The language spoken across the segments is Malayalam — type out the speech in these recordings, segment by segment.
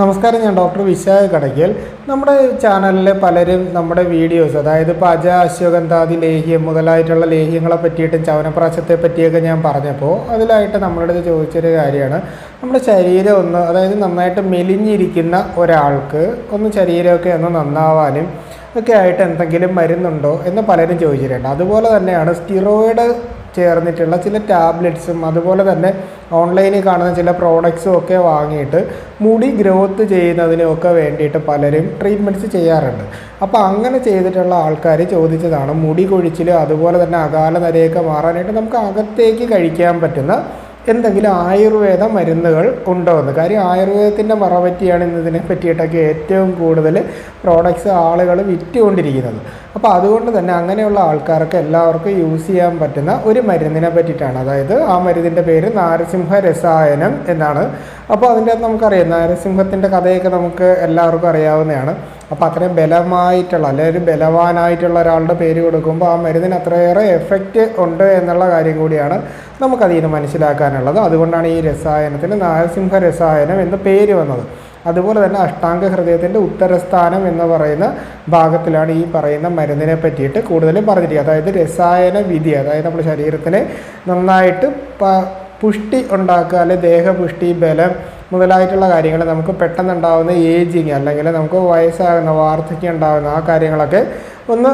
നമസ്കാരം ഞാൻ ഡോക്ടർ വിശാഖ കടയ്ക്കൽ. നമ്മുടെ ചാനലിലെ പലരും നമ്മുടെ വീഡിയോസ് അതായത് ഇപ്പോൾ അജ അശ്വഗന്ധാദി ലേഹ്യം മുതലായിട്ടുള്ള ലേഹ്യങ്ങളെ പറ്റിയിട്ടും ചവനപ്രാശത്തെ പറ്റിയൊക്കെ ഞാൻ പറഞ്ഞപ്പോൾ അതിലായിട്ട് നമ്മളോട് ചോദിച്ചൊരു കാര്യമാണ്. നമ്മുടെ ശരീരം ഒന്ന് അതായത് നന്നായിട്ട് മെലിഞ്ഞിരിക്കുന്ന ഒരാൾക്ക് ഒന്ന് ശരീരമൊക്കെ ഒന്ന് നന്നാവാനും ഒക്കെ ആയിട്ട് എന്തെങ്കിലും മരുന്നുണ്ടോ എന്ന് പലരും ചോദിച്ചിട്ടുണ്ട്. അതുപോലെ തന്നെയാണ് സ്റ്റിറോയിഡ് ചേർന്നിട്ടുള്ള ചില ടാബ്ലറ്റ്സും അതുപോലെ തന്നെ ഓൺലൈനിൽ കാണുന്ന ചില പ്രോഡക്ട്സും ഒക്കെ വാങ്ങിയിട്ട് മുടി ഗ്രോത്ത് ചെയ്യുന്നതിനൊക്കെ വേണ്ടിയിട്ട് പലരും ട്രീറ്റ്മെന്റ്സ് ചെയ്യാറുണ്ട്. അപ്പോൾ അങ്ങനെ ചെയ്തിട്ടുള്ള ആൾക്കാർ ചോദിച്ചതാണ് മുടി കൊഴിച്ചിൽ അതുപോലെ തന്നെ അകാല നരയൊക്കെ മാറാനായിട്ട് നമുക്ക് അകത്തേക്ക് കഴിക്കാൻ പറ്റുന്ന എന്തെങ്കിലും ആയുർവേദ മരുന്നുകൾ ഉണ്ടോ എന്ന്. കാര്യം ആയുർവേദത്തിന്റെ മറപറ്റിയാണ് ഇന്ന് ഇതിനെ പറ്റിയിട്ടൊക്കെ ഏറ്റവും കൂടുതൽ പ്രോഡക്റ്റ്സ് ആളുകൾ വിറ്റുകൊണ്ടിരിക്കുന്നത്. അപ്പോൾ അതുകൊണ്ട് തന്നെ അങ്ങനെയുള്ള ആൾക്കാർക്ക് എല്ലാവർക്കും യൂസ് ചെയ്യാൻ പറ്റുന്ന ഒരു മരുന്നിനെ പറ്റിയിട്ടാണ്. അതായത് ആ മരുന്നിന്റെ പേര് നാരസിംഹ രസായനം എന്നാണ്. അപ്പോൾ അതിന്റെ അകത്ത് നമുക്കറിയാം. നാരസിംഹത്തിന്റെ കഥയൊക്കെ നമുക്ക് എല്ലാവർക്കും അറിയാവുന്നതാണ്. അപ്പോൾ അത്രയും ബലമായിട്ടുള്ള അല്ലെങ്കിൽ ഒരു ബലവാനായിട്ടുള്ള ഒരാളുടെ പേര് കൊടുക്കുമ്പോൾ ആ മരുന്നിന് അത്രയേറെ എഫക്റ്റ് ഉണ്ട് എന്നുള്ള കാര്യം കൂടിയാണ് നമുക്കതിൽ നിന്ന് മനസ്സിലാക്കാനുള്ളത്. അതുകൊണ്ടാണ് ഈ രസായനത്തിന് നാരസിംഹ രസായനം എന്ന പേര് വന്നത്. അതുപോലെ തന്നെ അഷ്ടാംഗ ഹൃദയത്തിന്റെ ഉത്തരസ്ഥാനം എന്ന് പറയുന്ന ഭാഗത്തിലാണ് ഈ പറയുന്ന മരുന്നിനെ പറ്റിയിട്ട് കൂടുതലും പറഞ്ഞിരിക്കുക. അതായത് രസായന വിധി അതായത് നമ്മുടെ ശരീരത്തിനെ നന്നായിട്ട് പുഷ്ടി ഉണ്ടാക്കുക അല്ലെങ്കിൽ ദേഹപുഷ്ടി ബലം മുതലായിട്ടുള്ള കാര്യങ്ങൾ നമുക്ക് പെട്ടെന്നുണ്ടാകുന്ന ഏജിങ് അല്ലെങ്കിൽ നമുക്ക് വയസ്സാകുന്ന വാർദ്ധക്യം ഉണ്ടാകുന്ന ആ കാര്യങ്ങളൊക്കെ ഒന്ന്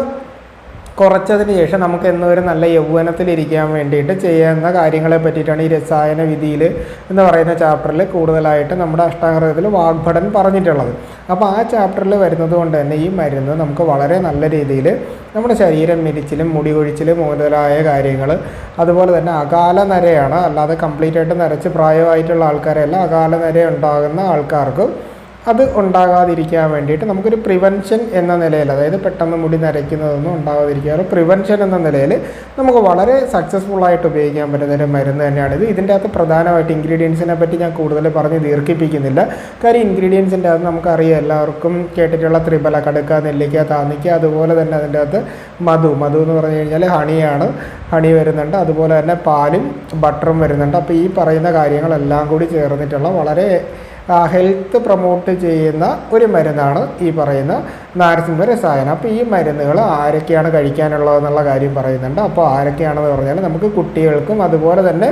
കുറച്ചതിന് ശേഷം നമുക്ക് എന്നൊരു നല്ല യൗവനത്തിലിരിക്കാൻ വേണ്ടിയിട്ട് ചെയ്യുന്ന കാര്യങ്ങളെ പറ്റിയിട്ടാണ് ഈ രസായന വിധിയിൽ എന്ന് പറയുന്ന ചാപ്റ്ററിൽ കൂടുതലായിട്ട് നമ്മുടെ അഷ്ടാഗ്രഹത്തിൽ വാഗ്ഭടൻ പറഞ്ഞിട്ടുള്ളത്. അപ്പോൾ ആ ചാപ്റ്ററിൽ വരുന്നത് കൊണ്ട് തന്നെ ഈ മരുന്ന് നമുക്ക് വളരെ നല്ല രീതിയിൽ നമ്മുടെ ശരീരം മിരിച്ചിലും മുടി കൊഴിച്ചിലും മുതലായ കാര്യങ്ങൾ അതുപോലെ തന്നെ അകാല നരയാണ്. അല്ലാതെ കംപ്ലീറ്റ് ആയിട്ട് നരച്ച് പ്രായമായിട്ടുള്ള ആൾക്കാരെയല്ല അകാല നര ഉണ്ടാകുന്ന ആൾക്കാർക്ക് അത് ഉണ്ടാകാതിരിക്കാൻ വേണ്ടിയിട്ട് നമുക്കൊരു പ്രിവെൻഷൻ എന്ന നിലയിൽ അതായത് പെട്ടെന്ന് മുടി നരയ്ക്കുന്നതൊന്നും ഉണ്ടാകാതിരിക്കാറ് പ്രിവെൻഷൻ എന്ന നിലയിൽ നമുക്ക് വളരെ സക്സസ്ഫുൾ ആയിട്ട് ഉപയോഗിക്കാൻ പറ്റുന്ന ഒരു മരുന്ന് തന്നെയാണിത് ഇത്. ഇതിന്റെ അകത്ത് പ്രധാനമായിട്ട് ഇൻഗ്രീഡിയൻസിനെ പറ്റി ഞാൻ കൂടുതൽ പറഞ്ഞ് ദീർഘിപ്പിക്കുന്നില്ല. കാര്യം ഇൻഗ്രീഡിയൻസിന്റെ അകത്ത് നമുക്കറിയാം എല്ലാവർക്കും കേട്ടിട്ടുള്ള ത്രിബല കടുക്ക നെല്ലിക്ക താന്നിക്ക അതുപോലെ തന്നെ അതിന്റെ അകത്ത് മധു. മധു എന്ന് പറഞ്ഞു കഴിഞ്ഞാൽ ഹണിയാണ്. ഹണി വരുന്നുണ്ട്. അതുപോലെ തന്നെ പാലും ബട്ടറും വരുന്നുണ്ട്. അപ്പോൾ ഈ പറയുന്ന കാര്യങ്ങളെല്ലാം കൂടി ചേർന്നിട്ടുള്ള വളരെ ഹെൽത്ത് പ്രൊമോട്ട് ചെയ്യുന്ന ഒരു മരുന്നാണ് ഈ പറയുന്ന നാരസിംഹ രസായനം അപ്പോൾ ഈ മരുന്നുകൾ ആരൊക്കെയാണ് കഴിക്കാനുള്ളതെന്നുള്ള കാര്യം പറയുന്നുണ്ട്. അപ്പോൾ ആരൊക്കെയാണെന്ന് പറഞ്ഞാൽ നമുക്ക് കുട്ടികൾക്കും അതുപോലെ തന്നെ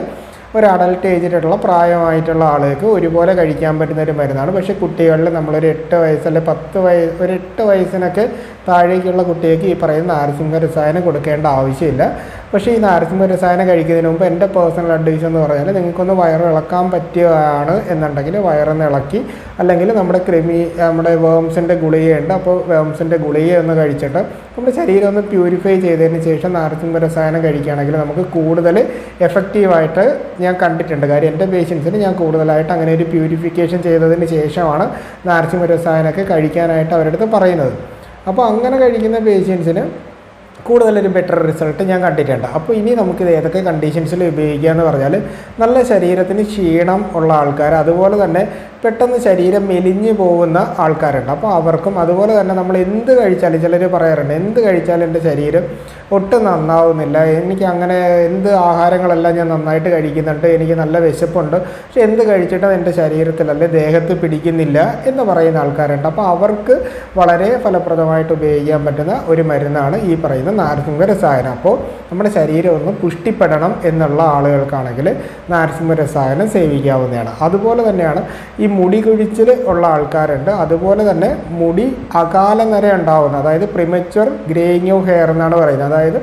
ഒരു അഡൽട്ട് ഏജിലുള്ള പ്രായമായിട്ടുള്ള ആളുകൾക്ക് ഒരുപോലെ കഴിക്കാൻ പറ്റുന്ന ഒരു മരുന്നാണ്. പക്ഷേ കുട്ടികളിൽ നമ്മളൊരു എട്ട് വയസ്സ് പത്ത് വയസ്സ് ഒരു എട്ട് വയസ്സിനൊക്കെ താഴേക്കുള്ള കുട്ടികൾക്ക് ഈ പറയുന്ന നാരസിംഹ രസായനം കൊടുക്കേണ്ട ആവശ്യമില്ല. പക്ഷേ ഈ നാരസിംഹ രസായനം കഴിക്കുന്നതിന് മുമ്പ് എന്റെ പേഴ്സണൽ അഡ്വൈസ് എന്ന് പറഞ്ഞാൽ നിങ്ങൾക്കൊന്ന് വയറ് ഇളക്കാൻ പറ്റിയതാണ് എന്നുണ്ടെങ്കിൽ വയറൊന്ന് ഇളക്കി. അല്ലെങ്കിൽ നമ്മുടെ ക്രിമി നമ്മുടെ വേംസിന്റെ ഗുളികയുണ്ട്. അപ്പോൾ വേംസിന്റെ ഗുളിക ഒന്ന് കഴിച്ചിട്ട് നമ്മുടെ ശരീരം ഒന്ന് പ്യൂരിഫൈ ചെയ്തതിന് ശേഷം നാരസിംഹ രസായനം കഴിക്കുകയാണെങ്കിൽ നമുക്ക് കൂടുതൽ എഫക്റ്റീവായിട്ട് ഞാൻ കണ്ടിട്ടുണ്ട്. കാര്യം എന്റെ പേഷ്യൻസിന് ഞാൻ കൂടുതലായിട്ട് അങ്ങനെ ഒരു പ്യൂരിഫിക്കേഷൻ ചെയ്തതിന് ശേഷമാണ് നാരസിംഹ രസായനമൊക്കെ കഴിക്കാനായിട്ട് അവരുടെ അടുത്ത് പറയുന്നത്. അപ്പോൾ അങ്ങനെ കഴിക്കുന്ന പേഷ്യൻസിന് കൂടുതലൊരു ബെറ്റർ റിസൾട്ട് ഞാൻ കണ്ടിട്ടുണ്ട്. അപ്പോൾ ഇനി നമുക്കിത് ഏതൊക്കെ കണ്ടീഷൻസിൽ ഉപയോഗിക്കുക എന്ന് പറഞ്ഞാൽ നല്ല ശരീരത്തിന് ക്ഷീണം ഉള്ള ആൾക്കാർ അതുപോലെ തന്നെ പെട്ടെന്ന് ശരീരം മെലിഞ്ഞു പോകുന്ന ആൾക്കാരുണ്ട്. അപ്പോൾ അവർക്കും അതുപോലെ തന്നെ നമ്മൾ എന്ത് കഴിച്ചാലും ചിലർ പറയാറുണ്ട് എന്ത് കഴിച്ചാലും എന്റെ ശരീരം ഒട്ടും നന്നാവുന്നില്ല. എനിക്ക് അങ്ങനെ എന്ത് ആഹാരങ്ങളെല്ലാം ഞാൻ നന്നായിട്ട് കഴിക്കുന്നുണ്ട് എനിക്ക് നല്ല വിശപ്പുണ്ട്. പക്ഷെ എന്ത് കഴിച്ചിട്ടും എന്റെ ശരീരത്തിൽ അല്ലെ ദേഹത്ത് പിടിക്കുന്നില്ല എന്ന് പറയുന്ന ആൾക്കാരുണ്ട്. അപ്പോൾ അവർക്ക് വളരെ ഫലപ്രദമായിട്ട് ഉപയോഗിക്കാൻ പറ്റുന്ന ഒരു മരുന്നാണ് ഈ പറയുന്ന നാരസിംഹ രസായനം അപ്പോൾ നമ്മുടെ ശരീരം ഒന്ന് പുഷ്ടിപ്പെടണം എന്നുള്ള ആളുകൾക്കാണെങ്കിൽ നാരസിംഹ രസായനം സേവിക്കാവുന്നതാണ്. അതുപോലെ തന്നെയാണ് ഈ മുടി കുഴിച്ചിൽ ഉള്ള ആൾക്കാരുണ്ട്. അതുപോലെ തന്നെ മുടി അകാലം വരെ ഉണ്ടാവുന്ന അതായത് പ്രിമച്വർ ഗ്രേയിങ് ഓഫ് ഹെയർ എന്നാണ് പറയുന്നത്. അതായത്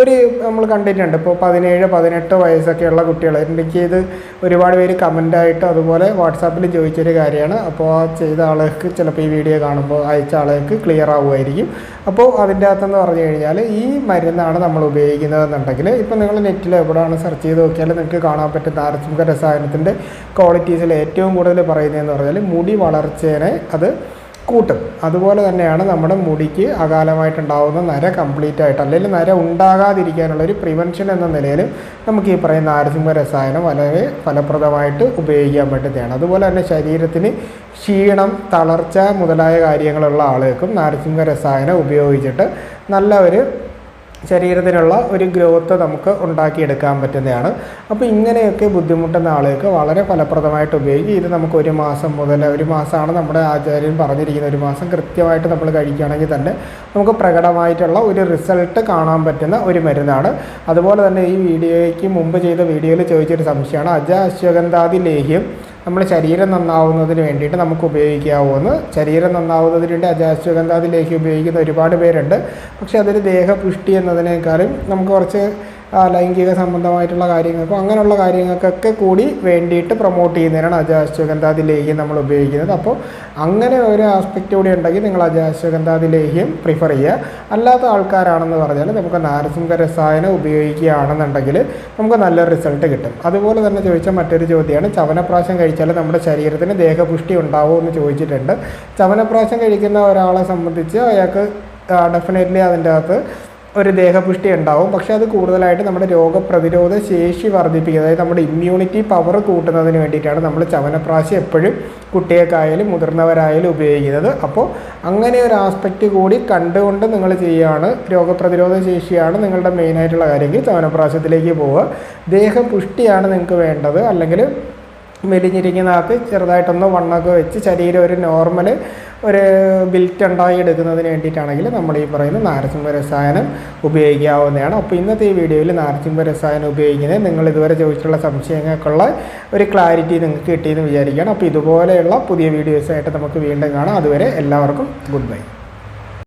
ഒരു നമ്മൾ കണ്ടിട്ടുണ്ട്. ഇപ്പോൾ പതിനേഴ് പതിനെട്ട് വയസ്സൊക്കെയുള്ള കുട്ടികൾ എനിക്ക് ഇത് ഒരുപാട് പേര് കമന്റായിട്ട് അതുപോലെ വാട്സാപ്പിൽ ചോദിച്ചൊരു കാര്യമാണ്. അപ്പോൾ ആ ചെയ്ത ആളുകൾക്ക് ചിലപ്പോൾ ഈ വീഡിയോ കാണുമ്പോൾ അയച്ച ആളുകൾക്ക് ക്ലിയർ ആവുമായിരിക്കും. അപ്പോൾ അതിന്റെ അകത്തെന്ന് പറഞ്ഞു കഴിഞ്ഞാൽ ഈ മരുന്നാണ് നമ്മൾ ഉപയോഗിക്കുന്നതെന്നുണ്ടെങ്കിൽ ഇപ്പോൾ നിങ്ങൾ നെറ്റിൽ എവിടെയാണ് സെർച്ച് ചെയ്ത് നോക്കിയാൽ നിങ്ങൾക്ക് കാണാൻ പറ്റുന്ന ആർച്ചുമുഖ രസായനത്തിന്റെ ക്വാളിറ്റീസിൽ ഏറ്റവും കൂടുതൽ പറയുന്നതെന്ന് പറഞ്ഞാൽ മുടി വളർച്ചേനെ അത് കൂട്ടും. അതുപോലെ തന്നെയാണ് നമ്മുടെ മുടിക്ക് അകാലമായിട്ടുണ്ടാകുന്ന നര കംപ്ലീറ്റ് ആയിട്ട് അല്ലെങ്കിൽ നര ഉണ്ടാകാതിരിക്കാനുള്ള ഒരു പ്രിവെൻഷൻ എന്ന നിലയിൽ നമുക്ക് ഈ പറയുന്ന നാരസിംഹ രസായനം വളരെ ഫലപ്രദമായിട്ട് ഉപയോഗിക്കാൻ പറ്റുന്നതാണ്. അതുപോലെ തന്നെ ശരീരത്തിന് ക്ഷീണം തളർച്ച മുതലായ കാര്യങ്ങളുള്ള ആളുകൾക്കും നാരസിംഹ രസായനം ഉപയോഗിച്ചിട്ട് നല്ല ഒരു ശരീരത്തിനുള്ള ഒരു ഗ്രോത്ത് നമുക്ക് ഉണ്ടാക്കിയെടുക്കാൻ പറ്റുന്നതാണ്. അപ്പോൾ ഇങ്ങനെയൊക്കെ ബുദ്ധിമുട്ടുന്ന ആളുകൾക്ക് വളരെ ഫലപ്രദമായിട്ട് ഉപയോഗിക്കും. ഇത് നമുക്ക് ഒരു മാസം മുതൽ ഒരു മാസമാണ് നമ്മുടെ ആചാര്യൻ പറഞ്ഞിരിക്കുന്നത്. ഒരു മാസം കൃത്യമായിട്ട് നമ്മൾ കഴിക്കുകയാണെങ്കിൽ തന്നെ നമുക്ക് പ്രകടമായിട്ടുള്ള ഒരു റിസൾട്ട് കാണാൻ പറ്റുന്ന ഒരു മരുന്നാണ്. അതുപോലെ തന്നെ ഈ വീഡിയോയ്ക്ക് മുമ്പ് ചെയ്ത വീഡിയോയിൽ ചോദിച്ചൊരു സംശയമാണ്. അജ അശ്വഗന്ധാദി ലേഹ്യം നമ്മുടെ ശരീരം നന്നാവുന്നതിന് വേണ്ടിയിട്ട് നമുക്ക് ഉപയോഗിക്കാവുന്ന. ശരീരം നന്നാവുന്നതിന് വേണ്ടി അജാശ്വഗന്ധാദി ലേഹ്യം ഉപയോഗിക്കുന്ന ഒരുപാട് പേരുണ്ട്. പക്ഷേ അതൊരു ദേഹപുഷ്ടി എന്നതിനേക്കാളും നമുക്ക് കുറച്ച് ലൈംഗിക സംബന്ധമായിട്ടുള്ള കാര്യങ്ങൾക്കും അങ്ങനെയുള്ള കാര്യങ്ങൾക്കൊക്കെ കൂടി വേണ്ടിയിട്ട് പ്രൊമോട്ട് ചെയ്യുന്നതിനാണ് അജാശ്വഗന്ധാതി ലേഹ്യം നമ്മൾ ഉപയോഗിക്കുന്നത്. അപ്പോൾ അങ്ങനെ ഒരു ആസ്പെക്റ്റ് കൂടി ഉണ്ടെങ്കിൽ നിങ്ങൾ അജാശ്വഗന്ധാതി ലേഹ്യം പ്രിഫർ ചെയ്യുക. അല്ലാത്ത ആൾക്കാരാണെന്ന് പറഞ്ഞാൽ നമുക്ക് നാരസിംഹ രസായനം ഉപയോഗിക്കുകയാണെന്നുണ്ടെങ്കിൽ നമുക്ക് നല്ല റിസൾട്ട് കിട്ടും. അതുപോലെ തന്നെ ചോദിച്ച മറ്റൊരു ചോദ്യമാണ് ചവനപ്രാശം കഴിച്ചാൽ നമ്മുടെ ശരീരത്തിന് ദേഹപുഷ്ടി ഉണ്ടാവുമോ എന്ന് ചോദിച്ചിട്ടുണ്ട്. ചവനപ്രാശം കഴിക്കുന്ന ഒരാളെ സംബന്ധിച്ച് അയാൾക്ക് ഡെഫിനറ്റ്ലി അതിന്റെ അകത്ത് ഒരു ദേഹപുഷ്ടി ഉണ്ടാവും. പക്ഷേ അത് കൂടുതലായിട്ട് നമ്മുടെ രോഗപ്രതിരോധ ശേഷി വർദ്ധിപ്പിക്കുക അതായത് നമ്മുടെ ഇമ്മ്യൂണിറ്റി പവർ കൂട്ടുന്നതിന് വേണ്ടിയിട്ടാണ് നമ്മൾ ചവനപ്രാശം എപ്പോഴും കുട്ടികൾക്കായാലും മുതിർന്നവരായാലും ഉപയോഗിക്കുന്നത്. അപ്പോൾ അങ്ങനെ ഒരു ആസ്പെക്റ്റ് കൂടി കണ്ടുകൊണ്ട് നിങ്ങൾ ചെയ്യുകയാണ്. രോഗപ്രതിരോധ ശേഷിയാണ് നിങ്ങളുടെ മെയിനായിട്ടുള്ള കാര്യമെങ്കിൽ ചവനപ്രാശത്തിലേക്ക് പോവുക. ദേഹപുഷ്ടിയാണ് നിങ്ങൾക്ക് വേണ്ടത്. അല്ലെങ്കിൽ മെലിഞ്ഞിരിക്കുന്ന ആൾക്ക് ചെറുതായിട്ടൊന്ന് വണ്ണമൊക്കെ വെച്ച് ശരീരം ഒരു നോർമൽ ഒരു ബിൽറ്റ് ഉണ്ടായി എടുക്കുന്നതിന് വേണ്ടിയിട്ടാണെങ്കിൽ നമ്മൾ ഈ പറയുന്ന നാരസിംഹ രസായനം ഉപയോഗിക്കാവുന്നതാണ്. അപ്പോൾ ഇന്നത്തെ ഈ വീഡിയോയിൽ നാരസിംഹ രസായനം ഉപയോഗിക്കുന്നത് നിങ്ങൾ ഇതുവരെ ചോദിച്ചിട്ടുള്ള സംശയങ്ങൾക്കുള്ള ഒരു ക്ലാരിറ്റി നിങ്ങൾക്ക് കിട്ടിയെന്ന് വിചാരിക്കുകയാണ്. അപ്പോൾ ഇതുപോലെയുള്ള പുതിയ വീഡിയോസായിട്ട് നമുക്ക് വീണ്ടും കാണാം. അതുവരെ എല്ലാവർക്കും ഗുഡ് ബൈ